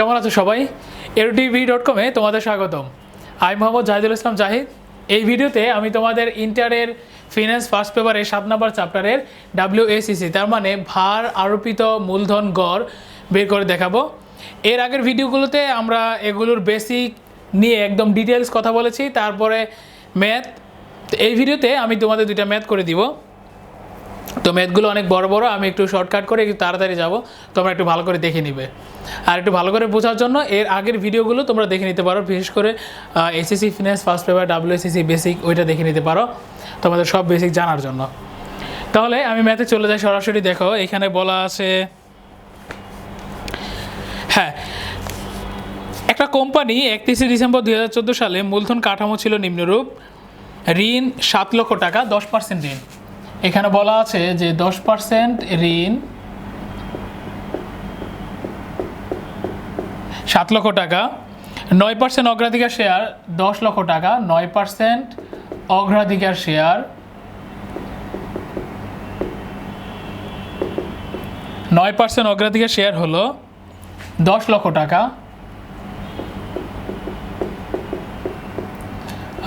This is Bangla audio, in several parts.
কেমন আছো সবাই? এরটিভি ডট কমে তোমাদের স্বাগতম। আমি মোহাম্মদ জাহিদুল ইসলাম জাহিদ। এই ভিডিওতে আমি তোমাদের ইন্টারের ফিনান্স ফার্স্ট পেপারের সাত নম্বর চ্যাপ্টারের ডাব্লিউএসিসি তার মানে ভার আরোপিত মূলধন গড় বের করে দেখাবো। এর আগের ভিডিওগুলোতে আমরা এগুলোর বেসিক নিয়ে একদম ডিটেলস কথা বলেছি, তারপরে ম্যাথ এই ভিডিওতে আমি তোমাদের দুইটা ম্যাথ করে দিব। তো ম্যাথগুলো অনেক বড় বড়, আমি একটু শর্টকাট করে একটু তাড়াতাড়ি যাব। তোমরা একটু ভালো করে দেখে নিবে। আর একটু ভালো করে বোঝার জন্য এর আগের ভিডিওগুলো তোমরা দেখে নিতে পারো, বিশেষ করে SSC finance first paper WSSC basic ওইটা দেখে নিতে পারো, তোমাদের সব বেসিক জানার জন্য। তাহলে আমি ম্যাথে চলে যাই, সরাসরি দেখো, এখানে বলা আছে হ্যাঁ একটা কোম্পানি একত্রিশে ডিসেম্বর দু হাজার চোদ্দ সালে মূলধন কাঠামো ছিল নিম্নরূপ, ঋণ সাত লক্ষ টাকা, দশ পার্সেন্ট ঋণ। এখানে বলা আছে যে দশ পার্সেন্ট ঋণ সাত লক্ষ টাকা, নয় পার্সেন্ট অগ্রাধিকার শেয়ার দশ লক্ষ টাকা, নয় পার্সেন্ট অগ্রাধিকার শেয়ার নয় পার্সেন্ট অগ্রাধিকার শেয়ার হলো দশ লক্ষ টাকা।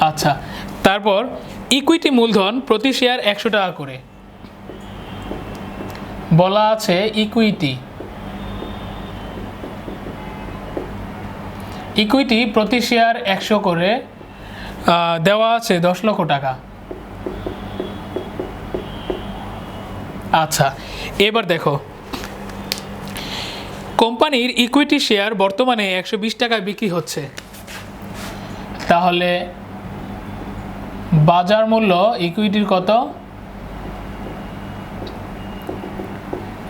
আচ্ছা তারপর ইকুইটি মূলধন প্রতি শেয়ার একশো টাকা করে। বলা আছে ইকুইটি। ইকুইটি প্রতি শেয়ার একশো করে দেওয়া আছে দশ লক্ষ টাকা। আচ্ছা এবার দেখো। কোম্পানির ইকুইটি শেয়ার বর্তমানে একশো বিশ টাকায় বিক্রি হচ্ছে। তাহলে বাজার মূল্য ইকুইটির কত?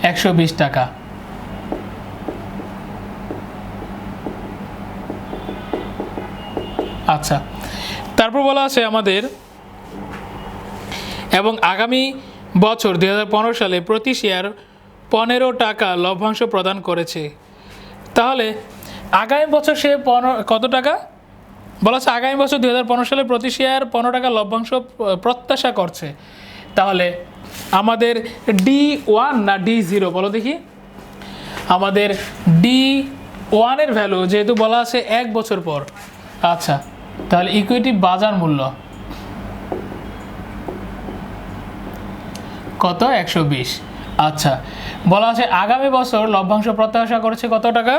একশো বিশ টাকা। আচ্ছা তারপর বলা আছে আমাদের, এবং আগামী বছর দু হাজার পনেরো সালে প্রতি শেয়ার পনেরো টাকা লভ্যাংশ প্রদান করেছে। তাহলে, আগামী বছর সে পনেরো, কত টাকা? বলা হচ্ছে আগামী বছর দু হাজার পনেরো সালে প্রতি শেয়ার পনেরো টাকা লভ্যাংশ প্রত্যাশা করছে। তাহলে আমাদের ডি ওয়ান না ডি জিরো বলো দেখি। আমাদের ডি ওয়ানের ভ্যালু যেহেতু বলা আছে এক বছর পর। আচ্ছা তাহলে ইকুইটি বাজার মূল্য কত? একশো বিশ। আচ্ছা বলা আছে আগামী বছর লভ্যাংশ প্রত্যাশা করেছে কত টাকা?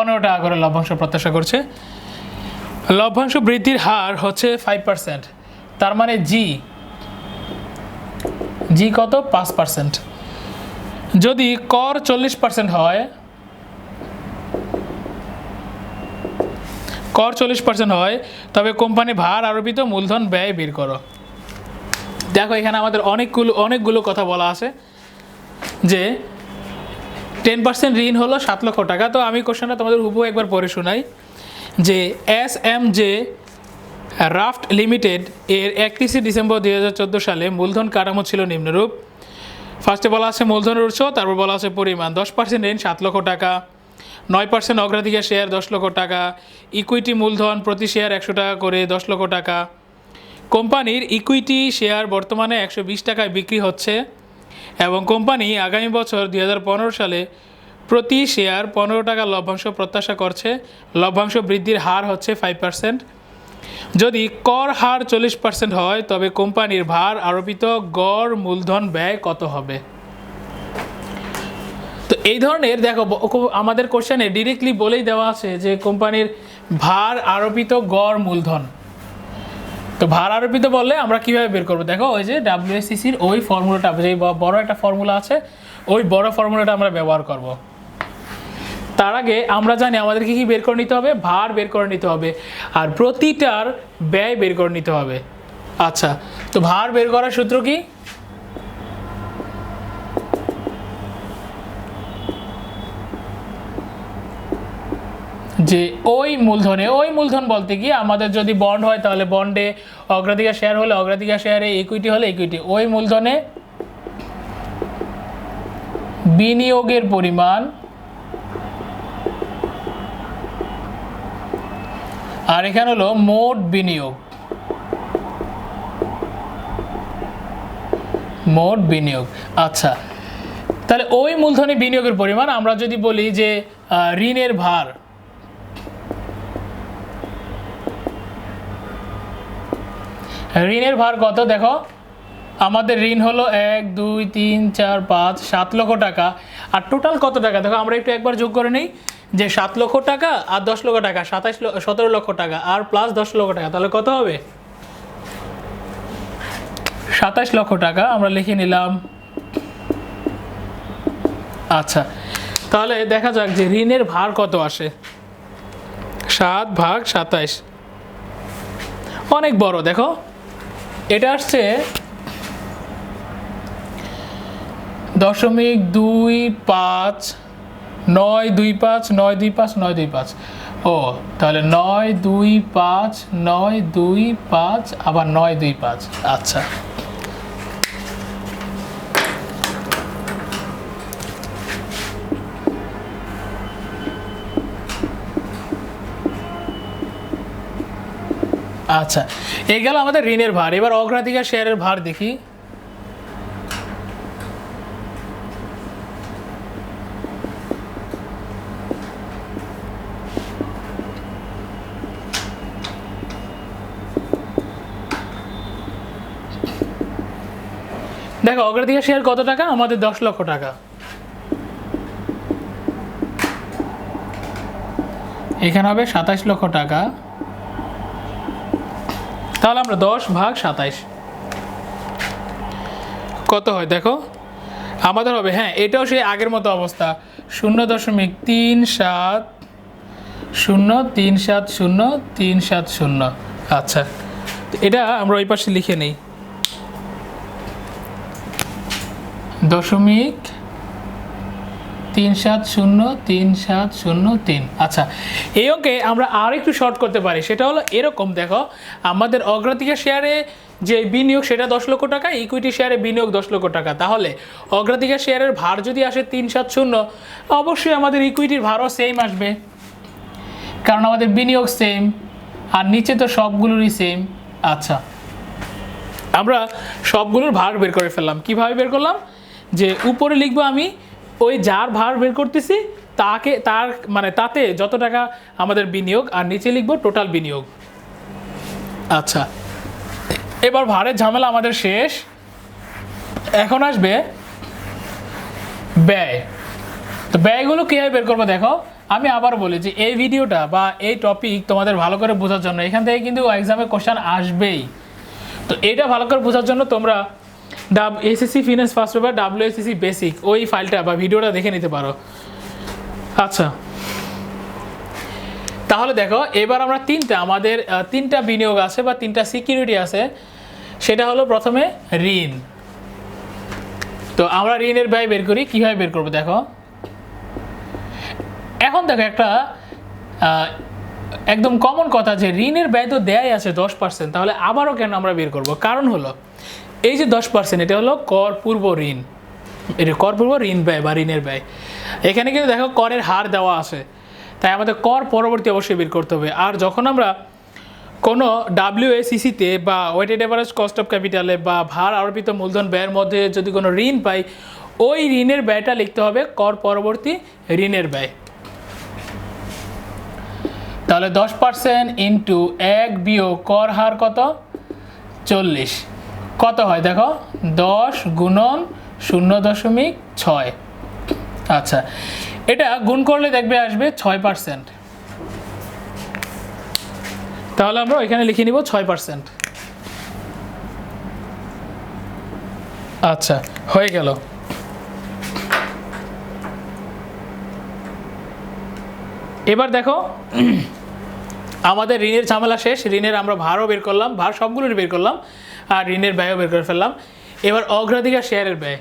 পনেরো টাকা করে লভ্যাংশ প্রত্যাশা করছে। লভ্যাংশ বৃদ্ধির হার হচ্ছে ফাইভ পার্সেন্ট তার মানে জি জি কত? পাঁচ পার্সেন্ট যদি কর চল্লিশ পার্সেন্ট হয়, কর চল্লিশ পার্সেন্ট হয়, তবে কোম্পানি ভার আরোপিত মূলধন ব্যয় বের করো। দেখো এখানে আমাদের অনেকগুলো অনেকগুলো কথা বলা আছে যে টেন পার্সেন্ট ঋণ হলো সাত লক্ষ টাকা। তো আমি কোশ্চেনটা তোমাদের হুবহু একবার পড়ে শোনাই। যে S M J raft limited এর একত্রিশে ডিসেম্বর দু হাজার চোদ্দ সালে মূলধন কাঠামো ছিল নিম্নরূপ। ফার্স্টে বলা আছে মূলধনের উৎস, তারপর বলা আছে পরিমাণ। দশ পার্সেন্ট ঋণ সাত লক্ষ টাকা। নয় পার্সেন্ট অগ্রাধিকার শেয়ার দশ লক্ষ টাকা। ইকুইটি মূলধন প্রতি শেয়ার একশো টাকা করে দশ লক্ষ টাকা। কোম্পানির ইকুইটি শেয়ার বর্তমানে একশো বিশ টাকায় বিক্রি হচ্ছে। এবং কোম্পানি আগামী বছর দুই হাজার পনেরো সালে প্রতি শেয়ার পনেরো টাকা লভ্যাংশ প্রত্যাশা করছে। লভ্যাংশ বৃদ্ধির হার হচ্ছে ফাইভ পার্সেন্ট যদি কর হার চল্লিশ পার্সেন্ট হয়, তবে কোম্পানির ভার আরোপিত গড় মূলধন ব্যয় কত হবে? তো এই ধরনের দেখো আমাদের কোশ্চেনে ডিরেক্টলি বলেই দেওয়া আছে যে কোম্পানির ভার আরোপিত গড় মূলধন। তো ভার আরোপিত বললে আমরা কীভাবে বের করব? দেখো, ওই যে ডাব্লিউএসসিসির ওই ফর্মুলাটা যে বড় একটা ফর্মুলা আছে, ওই বড় ফর্মুলাটা আমরা ব্যবহার করব। তার আগে আমরা জানি আমাদের কি কি বের করে নিতে হবে? ভার বের করে নিতে হবে। আর প্রতিটার ব্যয় বের করে নিতে হবে। আচ্ছা তো ভার বের করার সূত্র কি? যে ওই মূলধনে, ওই মূলধন বলতে কি আমাদের যদি বন্ড হয় তাহলে বন্ডে অগ্রাধিকার শেয়ার হলে অগ্রাধিকার শেয়ারে ইকুইটি হলে ইকুইটি ওই মূলধনে বিনিয়োগের পরিমাণ আর এখানে হলো মোট বিনিয়োগ। মোট বিনিয়োগ। আচ্ছা তাহলে ওই মূলধনে বিনিয়োগের পরিমাণ আমরা যদি বলি যে ঋণের ভার ঋণের ভার কত? দেখো, আমাদের ঋণ হলো এক, দুই, তিন, চার, পাঁচ, সাত লক্ষ টাকা। আর টোটাল কত টাকা? দেখো, আমরা একটু একবার যোগ করে নিই। যে সাত লক্ষ টাকা আর দশ লক্ষ টাকা সাতাশ সতেরো লক্ষ টাকা আর প্লাস দশ লক্ষ টাকা, তাহলে কত হবে? সাতাশ লক্ষ টাকা, আমরা লিখে নিলাম। আচ্ছা তাহলে দেখা যাক যে ঋণের ভার কত আসে। সাত ভাগ সাতাইশ। অনেক বড়, দেখো। এটা আসছে দশমিক দুই পাঁচ, নয় দুই পাঁচ, নয় দুই পাঁচ, নয় দুই পাঁচ। ও, তাহলে নয় দুই পাঁচ, নয় দুই পাঁচ, আবার নয় দুই পাঁচ। আচ্ছা। আচ্ছা এই গেল আমাদের ঋণের ভার। এবার অগ্রাধিকার শেয়ারের ভার দেখি। দেখো, অগ্রাধিকার শেয়ার কত টাকা? আমাদের দশ লক্ষ টাকা। এখানে হবে সাতাশ লক্ষ টাকা। তাহলে আমরা দশ ভাগ সাতাইশ। কত হয়? দেখো, আমাদের হবে হ্যাঁ এটাও সেই আগের মতো অবস্থা। শূন্য দশমিক তিন সাত, শূন্য, তিন সাত শূন্য, তিন সাত শূন্য। আচ্ছা এটা আমরা ওই পাশে লিখে নেই। দশমিক তিন সাত শূন্য, তিন সাত শূন্য, তিন। আচ্ছা এই অঙ্কে আমরা আর একটু শর্ট করতে পারি। সেটা হলো এরকম, দেখো, আমাদের অগ্রাধিকার শেয়ারে যে বিনিয়োগ, সেটা দশ লক্ষ টাকা ইকুইটি শেয়ারে বিনিয়োগ দশ লক্ষ টাকা। তাহলে, অগ্রাধিকার শেয়ারের ভার যদি আসে তিন সাত শূন্য, অবশ্যই আমাদের ইকুইটির ভারও সেম আসবে। কারণ আমাদের বিনিয়োগ সেম আর নিচে তো সবগুলোরই সেম আচ্ছা আমরা সবগুলোর ভার বের করে ফেললাম। কীভাবে বের করলাম? যে উপরে লিখব আমি ওই যার ভার বের করতেছি, তাকে, তার মানে তাতে যত টাকা আমাদের বিনিয়োগ আর নিচে লিখব টোটাল বিনিয়োগ। আচ্ছা এবার ভারের ঝামেলা আমাদের শেষ। এখন আসবে ব্যয়। তো ব্যয়গুলো কীভাবে বের করব দেখো, আমি আবার বলি যে এই ভিডিওটা বা এই টপিক তোমাদের ভালো করে বোঝার জন্য, এখান থেকে কিন্তু এক্সামে কোশ্চেন আসবেই। তো এটা ভালো করে বোঝার জন্য তোমরা ডাব SSC finance first paper W SSC basic ওই ফাইলটা বা ভিডিওটা দেখে নিতে পারো। আচ্ছা। তাহলে দেখো, এবার আমরা তিনটা, আমাদের তিনটা বিনিয়োগ আছে বা তিনটা সিকিউরিটি আছে। সেটা হলো প্রথমে ঋণ। তো আমরা ঋণের ব্যয় বের করি, কীভাবে বের করব দেখো। এখন দেখো একটা একদম কমন কথা যে ঋণের ব্যয় তো দেয়াই আছে দশ পার্সেন্ট তাহলে আবারও কেন আমরা বের করব? কারণ হলো এই যে দশ পার্সেন্ট এটা হলো কর পূর্ব ঋণ। এটা কর পূর্ব ঋণ ব্যয় বা ঋণের ব্যয়। এখানে কিন্তু দেখো করের হার দেওয়া আছে। তাই আমাদের কর পরবর্তী অবশ্যই বের করতে হবে। আর যখন আমরা কোনো ডাব্লিউএসিসিতে বা ওয়েটেড এভারেজ কস্ট অফ ক্যাপিটালে বা ভার আরোপিত মূলধন ব্যয়ের মধ্যে যদি কোনো ঋণ পাই, ওই ঋণের ব্যয়টা লিখতে হবে কর পরবর্তী ঋণের ব্যয়। তাহলে দশ পার্সেন্ট ইন্টু এক বিয়োগ কর হার কত? চল্লিশ। কত হয়? দেখো, দশ গুণন শূন্য দশমিক ছয়। আচ্ছা এটা গুণ করলে দেখবে আসবে ছয় পার্সেন্ট তাহলে আমরা এখানে লিখে নিব ছয় পার্সেন্ট আচ্ছা হয়ে গেল। এবার দেখো, আমাদের ঋণের ঝামেলা শেষ। ঋণের আমরা ভারও বের করলাম, ভার সবগুলোরই বের করলাম। আর ঋণের ব্যয়ও বের করে ফেললাম। এবার অগ্রাধিকার শেয়ারের ব্যয়।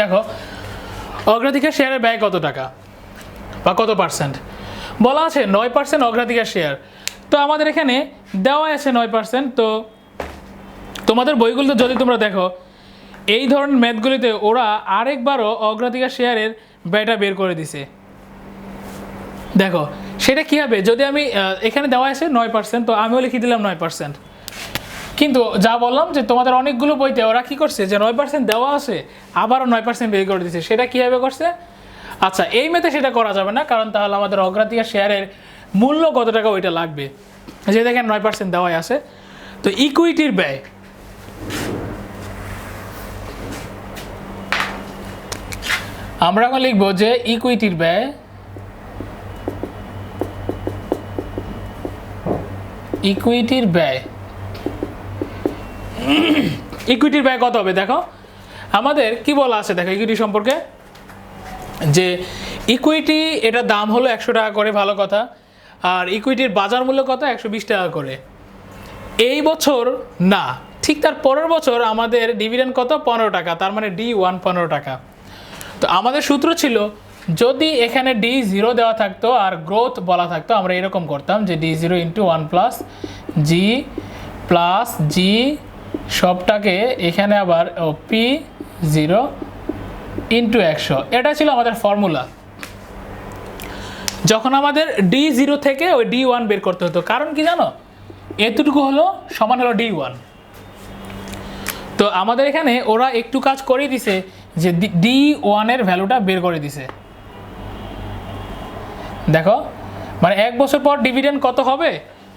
দেখো অগ্রাধিকার শেয়ারের ব্যয় কত টাকা? বা কত পার্সেন্ট বলা আছে নয় পার্সেন্ট অগ্রাধিকার শেয়ার। তো আমাদের এখানে দেওয়া আছে নয় পার্সেন্ট তো তোমাদের বইগুলোতে যদি তোমরা দেখো, এই ধরনের ম্যাথগুলিতে ওরা আরেকবারও অগ্রাধিকার শেয়ারের ব্যয়টা বের করে দিছে। দেখো, সেটা কী হবে? যদি আমি এখানে দেওয়া আছে নয় পার্সেন্ট তো আমিও লিখে দিলাম নয় পার্সেন্ট কিন্তু যা বললাম যে তোমাদের অনেকগুলো বইতে ওরা কি করছে যে নয় পার্সেন্ট দেওয়া আছে, আবারও নয় পার্সেন্ট বের করে দিচ্ছে সেটা কীভাবে করছে? আচ্ছা এই মেতে সেটা করা যাবে না, কারণ তাহলে আমাদের অগ্রাধিকার শেয়ারের মূল্য কত টাকা ওইটা লাগবে। যে দেখেন নয় পার্সেন্ট দেওয়াই আছে। তো ইকুইটির ব্যয়। আমরা এখন লিখব যে ইকুইটির ব্যয় ইকুইটির ব্যয়। ইকুইটির ব্যয় কত হবে? দেখো, আমাদের কি বলা আছে? দেখো ইকুইটি সম্পর্কে। যে ইকুইটি এটা দাম হলো একশো টাকা করে, ভালো কথা। আর ইকুইটির বাজার মূল্য কত? একশো বিশ টাকা করে। এই বছর না, ঠিক তার পরের বছর আমাদের ডিভিডেন্ড কত? পনেরো টাকা, তার মানে ডি ওয়ান পনেরো টাকা। তো আমাদের সূত্র ছিল, যদি এখানে ডি জিরো দেওয়া থাকতো আর গ্রোথ বলা থাকতো, আমরা এরকম করতাম যে D zero into one plus G plus G সবটাকে এখানে আবার পি জিরো ইন্টু একশো। এটা ছিল আমাদের ফর্মুলা যখন আমাদের ডি জিরো থেকে ওই ডি ওয়ান বের করতে হতো, কারণ কি জানো? এতটুকু হলো, সমান হলো ডি ওয়ান তো আমাদের এখানে ওরা একটু কাজ করে দিছে যে ডি ওয়ানের ভ্যালুটা বের করে দিছে। দেখো মানে এক বছর পর ডিভিডেন্ড কত হবে?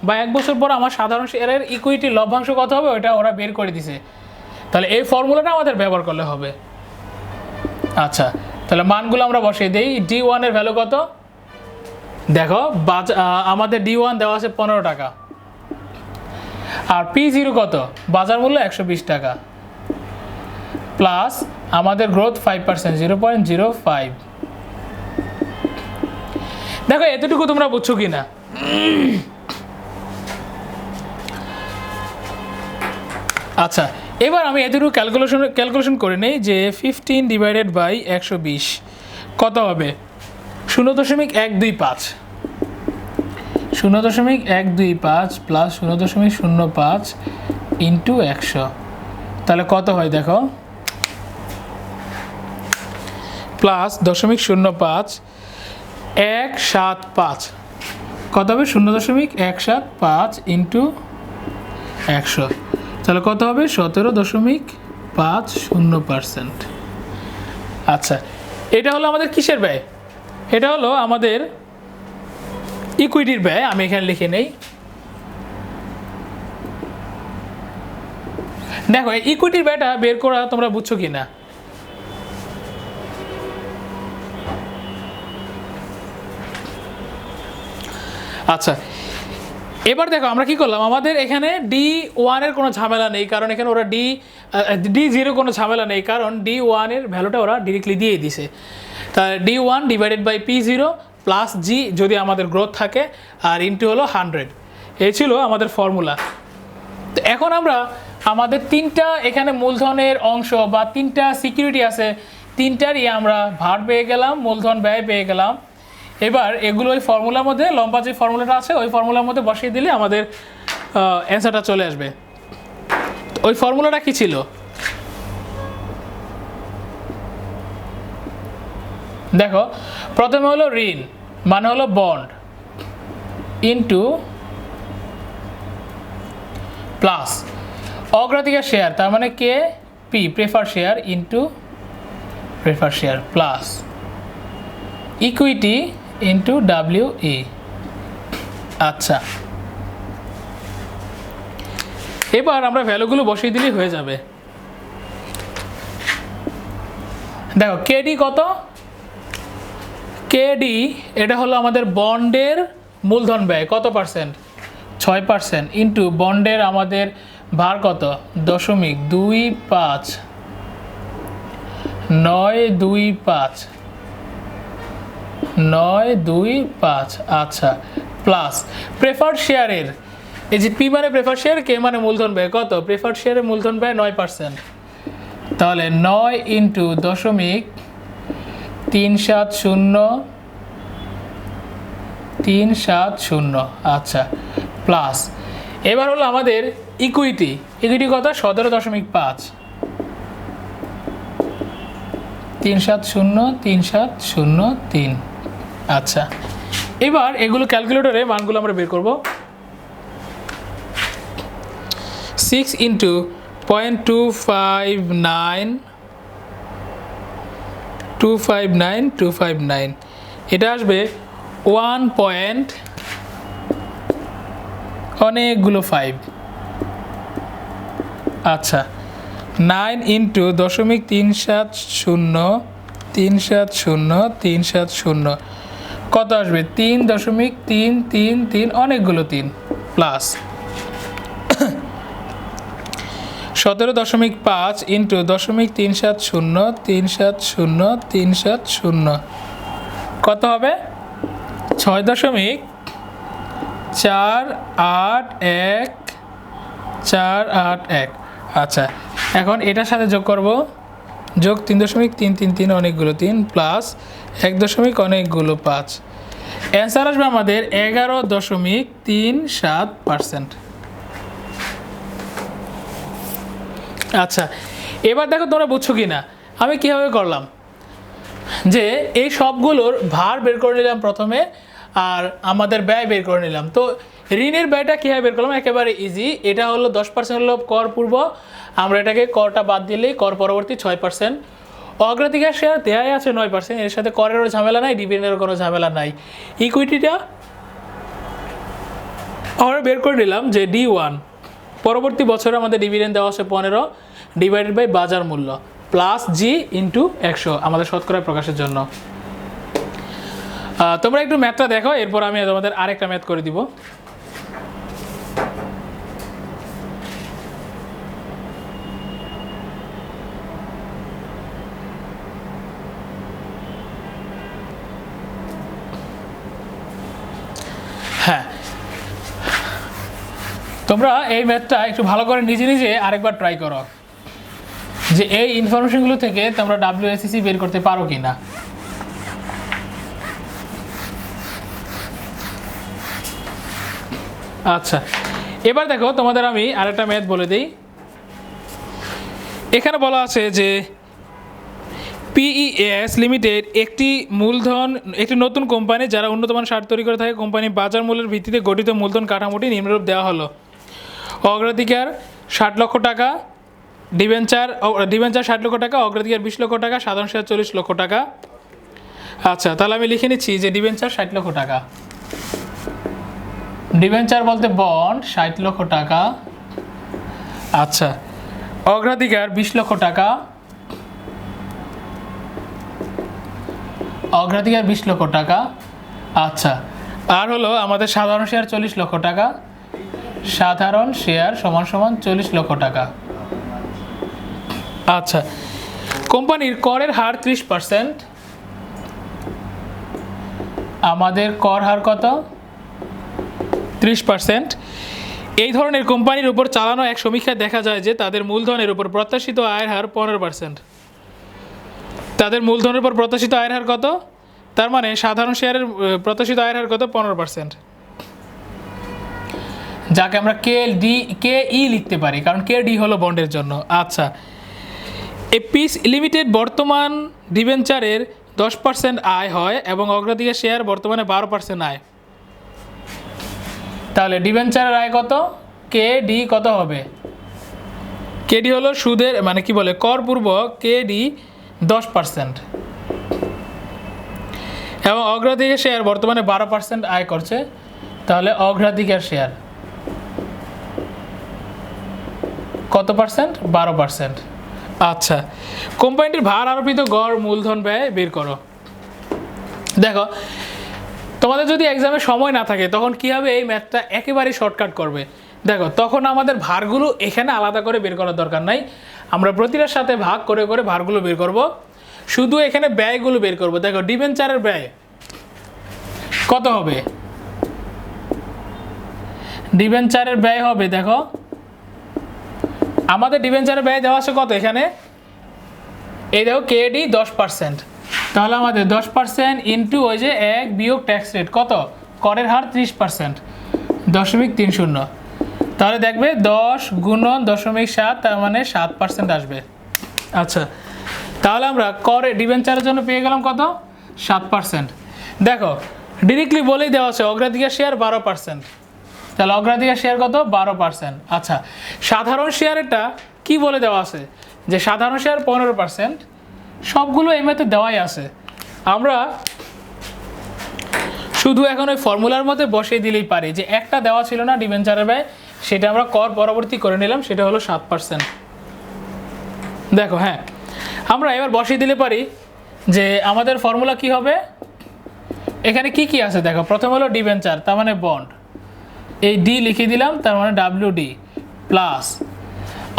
বা এক বছর পর আমার সাধারণ শেয়ারের ইকুইটি লভ্যাংশ কত হবে ওটা ওরা বের করে দিছে। তাহলে এই ফর্মুলাটা আমাদের ব্যবহার করলে হবে। আচ্ছা তাহলে মানগুলো আমরা বসিয়ে দিই। ডি ওয়ানের ভ্যালু কত? দেখো আমাদের ডি ওয়ান দেওয়া আছে পনেরো টাকা। আর পি জিরো কত? বাজার মূল্য একশো বিশ টাকা। প্লাস আমাদের growth five percent zero point zero five দেখো, এতটুকু তোমরা বুঝছ কি না আচ্ছা এবার আমি এতটুকু ক্যালকুলেশন ক্যালকুলেশন করে নেই যে ফিফটিন ডিভাইডেড বাই একশো বিশ কত হবে? শূন্য দশমিক এক দুই পাঁচ। শূন্য দশমিক এক দুই পাঁচ প্লাস শূন্য দশমিক শূন্য পাঁচ ইন্টু একশো। তাহলে কত হয় দেখো? প্লাস দশমিক শূন্য পাঁচ এক সাত পাঁচ। কত হবে? শূন্য দশমিক এক সাত পাঁচ ইন্টু একশো। তাহলে কত হবে? সতেরো দশমিক পাঁচ শূন্য পার্সেন্ট। আচ্ছা এটা হলো আমাদের কিসের ব্যয়? এটা হলো আমাদের ইকুইটির ব্যয়, আমি এখানে লিখে নেই। দেখো ইকুইটির ব্যয়টা বের করা তোমরা বুঝছ কি না আচ্ছা এবার দেখো, আমরা কি করলাম? আমাদের এখানে ডি ওয়ানের কোনো ঝামেলা নেই, কারণ এখানে ওরা ডি ডি জিরো কোনো ঝামেলা নেই, কারণ ডি ওয়ানের ভ্যালুটা ওরা ডিরেক্টলি দিয়ে দিছে। তা D one divided by P zero plus G যদি আমাদের গ্রোথ থাকে, আর ইন্টু হলো হান্ড্রেড এই ছিল আমাদের ফর্মুলা তো এখন আমরা আমাদের তিনটা এখানে মূলধনের অংশ বা তিনটা সিকিউরিটি আছে, তিনটারই আমরা ভার পেয়ে গেলাম, মূলধন ব্যয় পেয়ে গেলাম। এবার এগুলো ওই ফর্মুলার মধ্যে, লম্বা যে ফর্মুলাটা আছে, ওই ফর্মুলার মধ্যে বসিয়ে দিলে আমাদের অ্যান্সারটা চলে আসবে। ওই ফর্মুলাটা কি ছিল? দেখো, প্রথমে হলো ঋণ মানে হলো বন্ড ইন্টু প্লাস অগ্রাধিকার শেয়ার তার মানে কে? P prefer share into prefer share plus equity into W E আচ্ছা। এবার আমরা ভ্যালুগুলো বসিয়ে দিলেই হয়ে যাবে। দেখো কেডি কত? কেডি এটা হলো আমাদের বন্ডের মূলধন ব্যয়, কত পার্সেন্ট ছয় পার্সেন্ট ইন্টু বন্ডের আমাদের ভার কত? দশমিক দুই পাঁচ। নয় দুই পাঁচ। নয়, দুই, পাঁচ আচ্ছা প্লাস প্রেফার্ড শেয়ারের এই যে পি মানে প্রেফার শেয়ার কে মানে মূলধন ব্যয়। কত? প্রেফার্ড শেয়ারের মূলধন ব্যয় নয় পার্সেন্ট তাহলে নয় ইন্টু দশমিক তিন সাত শূন্য, তিন সাত শূন্য আচ্ছা প্লাস এবার হলো আমাদের ইকুইটি ইকুইটি কত? সতেরো দশমিক পাঁচ। তিন সাত শূন্য, তিন সাত শূন্য, তিন। আচ্ছা। এবার এগুলো ক্যালকুলেটরে মানগুলো আমরা বের করব। Six into point two five nine two five nine two five nine এটা আসবে ওয়ান পয়েন্ট অনেকগুলো ফাইভ আচ্ছা নাইন ইন্টু দশমিক তিন সাত শূন্য, তিন সাত শূন্য, তিন সাত শূন্য। কত আসবে? তিন দশমিক তিন তিন তিন, অনেকগুলো তিন প্লাস সতেরো দশমিক পাঁচ ইন্টু দশমিক তিন সাত শূন্য, তিন সাত শূন্য, তিন সাত শূন্য। কত হবে? ছয় দশমিক চার আট এক, চার আট এক। আচ্ছা এখন এটার সাথে যোগ করব। যোগ তিন দশমিক তিন তিন তিন, অনেকগুলো তিন প্লাস এক দশমিক অনেকগুলো পাঁচ। অ্যান্সার আসবে আমাদের এগারো দশমিক তিন সাত পার্সেন্ট আচ্ছা এবার দেখো তোমরা বুঝছ কি না আমি কীভাবে করলাম? যে এই সবগুলোর ভার বের করে নিলাম প্রথমে, আর আমাদের ব্যয় বের করে নিলাম। তো ঋণের ব্যয়টা কীভাবে বের করলাম? একেবারে ইজি এটা হলো দশ পার্সেন্ট হলো কর পূর্ব, আমরা এটাকে করটা বাদ দিলেই কর পরবর্তী ছয় পার্সেন্ট অগ্রাধিকার শেয়ার দেয়াই আছে নয় পার্সেন্ট এর সাথে করেরও ঝামেলা নাই ডিভিডেন্ডেরও কোনো ঝামেলা নাই। ইকুইটিটা আমরা বের করে নিলাম যে ডি ওয়ান পরবর্তী বছরে আমাদের ডিভিডেন্ড দেওয়া আছে পনেরো ডিভাইডেড বাই বাজার মূল্য প্লাস জি ইন্টু একশো, আমাদের শতকরা প্রকাশের জন্য। তোমরা একটু ম্যাথটা দেখো, এরপর আমি তোমাদের আরেকটা ম্যাথ করে দিব। তোমরা এই ম্যাথটা একটু ভালো করে নিজে নিজে আরেকবার ট্রাই করো যে এই ইনফরমেশনগুলো থেকে তোমরা ডাব্লিউএসসি বের করতে পারো কি না আচ্ছা এবার দেখো তোমাদের আমি আরেকটা ম্যাথ বলে দিই। এখানে বলা আছে যে পিইএস লিমিটেড একটি মূলধন, একটি নতুন কোম্পানি যারা উন্নতমান সার তৈরি করে থাকে কোম্পানি বাজার মূল্যের ভিত্তিতে গঠিত মূলধন কাঠামোটি নিম্নরূপ দেওয়া হলো। অগ্রাধিকার ষাট লক্ষ টাকা ডিভেঞ্চার ডিভেঞ্চার ষাট লক্ষ টাকা, অগ্রাধিকার বিশ লক্ষ টাকা, সাধারণ শেয়ার চল্লিশ লক্ষ টাকা। আচ্ছা তাহলে আমি লিখে নিচ্ছি যে ডিভেঞ্চার ষাট লক্ষ টাকা। ডিভেঞ্চার বলতে বন্ড, ষাট লক্ষ টাকা। আচ্ছা অগ্রাধিকার বিশ লক্ষ টাকা। অগ্রাধিকার বিশ লক্ষ টাকা। আচ্ছা আর হলো আমাদের সাধারণ শেয়ার চল্লিশ লক্ষ টাকা। সাধারণ শেয়ার সমান সমান চল্লিশ লক্ষ টাকা। আচ্ছা কোম্পানির করের হার ত্রিশ পার্সেন্ট। আমাদের কর হার কত? ত্রিশ পার্সেন্ট। এই ধরনের কোম্পানির উপর চালানো এক সমীক্ষায় দেখা যায় যে তাদের মূলধনের উপর প্রত্যাশিত আয়ের হার পনেরো পার্সেন্ট। তাদের মূলধনের উপর প্রত্যাশিত আয়ের হার কত? তার মানে সাধারণ শেয়ারের প্রত্যাশিত আয়ের হার কত? পনেরো পার্সেন্ট। যাকে আমরা কে ডি, কে ই লিখতে পারি, কারণ কে ডি হলো বন্ডের জন্য। আচ্ছা। এ পিস লিমিটেড বর্তমান ডিভেঞ্চারের দশ পার্সেন্ট আয় হয় এবং অগ্রাধিকার শেয়ার বর্তমানে বারো পার্সেন্ট আয়। তাহলে ডিভেঞ্চারের আয় কত? কে ডি কত হবে? কেডি হলো সুদের মানে কি বলে করপূর্ব কেডি দশ পার্সেন্ট। এবং অগ্রাধিকার শেয়ার বর্তমানে বারো পার্সেন্ট আয় করছে, তাহলে অগ্রাধিকার শেয়ার। কত পার্সেন্ট? বারো পার্সেন্ট। আচ্ছা কোম্পানিটির ভার আরোপিত গড় মূলধন ব্যয় বের করো। দেখো, তোমাদের যদি এক্সামে সময় না থাকে, তখন কী হবে? এই ম্যাথটা একেবারেই শর্টকাট করবে। দেখো, তখন আমাদের ভারগুলো এখানে আলাদা করে বের করার দরকার নাই। আমরা প্রতিটার সাথে ভাগ করে করে ভারগুলো বের করব। শুধু এখানে ব্যয়গুলো বের করব। দেখো ডিভেঞ্চারের ব্যয়। কত হবে? ডিভেঞ্চারের ব্যয় হবে, দেখো। আমাদের ডিভেঞ্চারের ব্যয় দেওয়া আছে কত এখানে? এই দেখো কেডি দশ পার্সেন্ট তাহলে আমাদের দশ পার্সেন্ট ইন্টু ওই যে এক বিয়োগ ট্যাক্স রেট কত? করের হার ত্রিশ পার্সেন্ট দশমিক তিন শূন্য। তাহলে দেখবে দশ গুণন দশমিক সাত, তার মানে সাত পার্সেন্ট আসবে। আচ্ছা তাহলে আমরা করে ডিবেঞ্চারের জন্য পেয়ে গেলাম কত? সাত পার্সেন্ট দেখো ডিরেক্টলি বলেই দেওয়া আছে, অগ্রাধিকার শেয়ার বারো পার্সেন্ট তাহলে অগ্রাধিকার শেয়ার কত? বারো পার্সেন্ট আচ্ছা সাধারণ শেয়ারেরটা কি বলে দেওয়া আছে? যে সাধারণ শেয়ার পনেরো পার্সেন্ট সবগুলো এমনিতে দেওয়াই আছে। আমরা শুধু এখন ওই ফর্মুলার মধ্যে বসিয়ে দিলেই পারি যে একটা দেওয়া ছিল না ডিভেঞ্চারের ব্যয়, সেটা আমরা কর পরবর্তী করে নিলাম, সেটা হলো সাত পার্সেন্ট দেখো হ্যাঁ আমরা এবার বসিয়ে দিলে পারি যে আমাদের ফর্মুলা কি হবে? এখানে কি কি আছে? দেখো, প্রথম হলো ডিভেঞ্চার তার মানে বন্ড এই ডি লিখে দিলাম, তার মানে ডাব্লিউ ডি প্লাস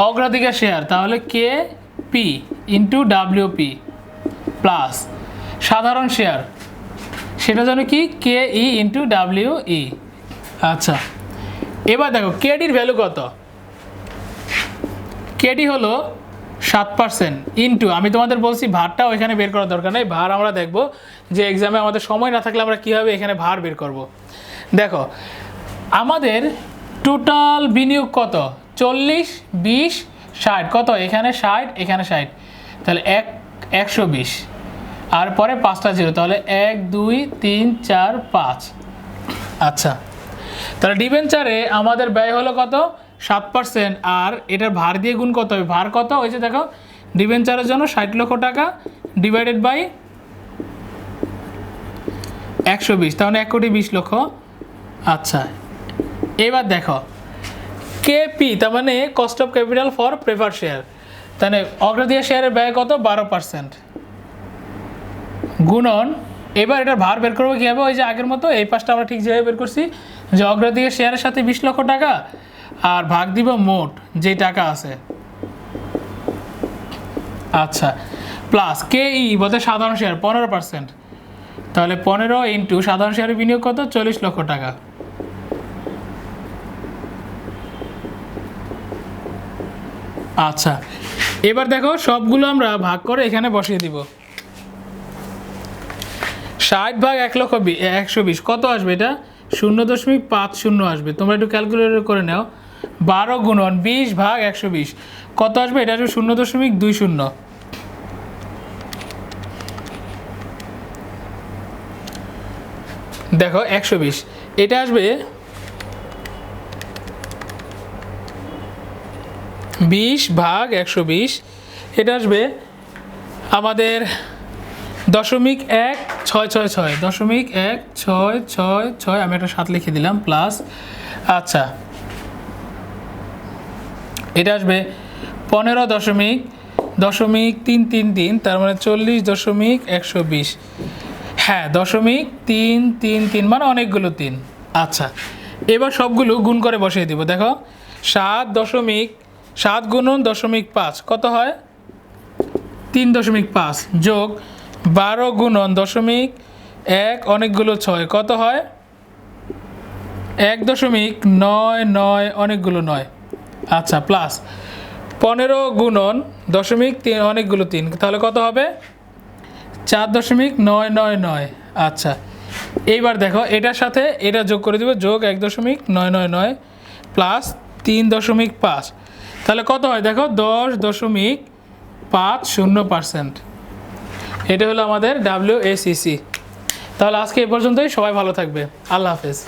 অগ্রাধিকার শেয়ার তাহলে K P into W P plus সাধারণ শেয়ার সেটা যেন কি? কে ই ইন্টু ডাব্লিউ ই আচ্ছা এবার দেখো কেডির ভ্যালু কত? কেডি হলো সাত পার্সেন্ট ইন্টু আমি তোমাদের বলছি ভারটাও এখানে বের করার দরকার নেই, ভার আমরা দেখব যে এক্সামে আমাদের সময় না থাকলে আমরা কীভাবে এখানে ভার বের করব। দেখো আমাদের টোটাল বিনিয়োগ কত? চল্লিশ, বিশ, ষাট। কত? এখানে ষাট এখানে ষাট। তাহলে এক, একশো বিশ। আর পরে পাঁচটা জিরো। তাহলে এক, দুই, তিন, চার, পাঁচ। আচ্ছা। তাহলে ডিবেঞ্চারে আমাদের ব্যয় হলো কত? সাত পার্সেন্ট আর এটার ভার দিয়ে গুণ কত হবে। ভার কত? ওই যে দেখো ডিবেঞ্চারের জন্য ষাট লক্ষ টাকা ডিভাইডেড বাই একশো বিশ। তাহলে এক কোটি বিশ লক্ষ। আচ্ছা। এবার দেখো। কেপি তার মানে cost of capital for prefer share তাহলে অগ্রাধিকার শেয়ারের ব্যয় কত? বারো পার্সেন্ট গুণন, এবার এটার ভার বের করব কীভাবে? ওই যে আগের মতো এই পাশটা আমরা ঠিক যেভাবে বের করছি, যে অগ্রাধিকার শেয়ারের সাথে বিশ লক্ষ টাকা আর ভাগ দিব মোট যে টাকা আছে। আচ্ছা প্লাস কে ই বলতে সাধারণ শেয়ার পনেরো পার্সেন্ট তাহলে পনেরো ইন্টু সাধারণ শেয়ারের বিনিয়োগ কত? চল্লিশ লক্ষ টাকা। আচ্ছা এবার দেখো সবগুলো আমরা ভাগ করে এখানে বসিয়ে দিব। ষাট ভাগ এক লক্ষ একশো বিশ, কত আসবে এটা? শূন্য দশমিক পাঁচ শূন্য আসবে। তোমরা একটু ক্যালকুলেটর করে নাও। বারো গুণন বিশ ভাগ একশো বিশ, কত আসবে? এটা আসবে শূন্য দশমিক দুই শূন্য। দেখো, একশো বিশ, এটা আসবে বিশ ভাগ একশো বিশ, এটা আসবে আমাদের দশমিক এক ছয় ছয় ছয়, দশমিক এক ছয় ছয় ছয়, আমি একটা সাত লিখে দিলাম প্লাস আচ্ছা। এটা আসবে পনেরো দশমিক দশমিক তিন তিন তিন, তার মানে চল্লিশ দশমিক একশো বিশ। হ্যাঁ দশমিক তিন তিন তিন মানে অনেকগুলো তিন। আচ্ছা এবার সবগুলো গুণ করে বসিয়ে দিব, দেখো। সাত দশমিক সাত গুণন দশমিক পাঁচ, কত হয়? তিন দশমিক পাঁচ যোগ বারো গুণন দশমিক এক, অনেকগুলো ছয়, কত হয়? এক দশমিক নয় নয়, অনেকগুলো নয়। আচ্ছা প্লাস পনেরো গুণন দশমিক তিন, অনেকগুলো তিন, তাহলে কত হবে? চার দশমিক নয় নয় নয়। আচ্ছা এইবার দেখো, এটার সাথে এটা যোগ করে দিব, যোগ এক দশমিক নয় নয় নয় প্লাস তিন দশমিক পাঁচ। তাহলে কত হয়? দেখো, দশ দশমিক পাঁচ শূন্য পার্সেন্ট। এটা হলো আমাদের ডাব্লিউ তাহলে আজকে এ পর্যন্তই। সবাই ভালো থাকবে। আল্লাহ হাফেজ।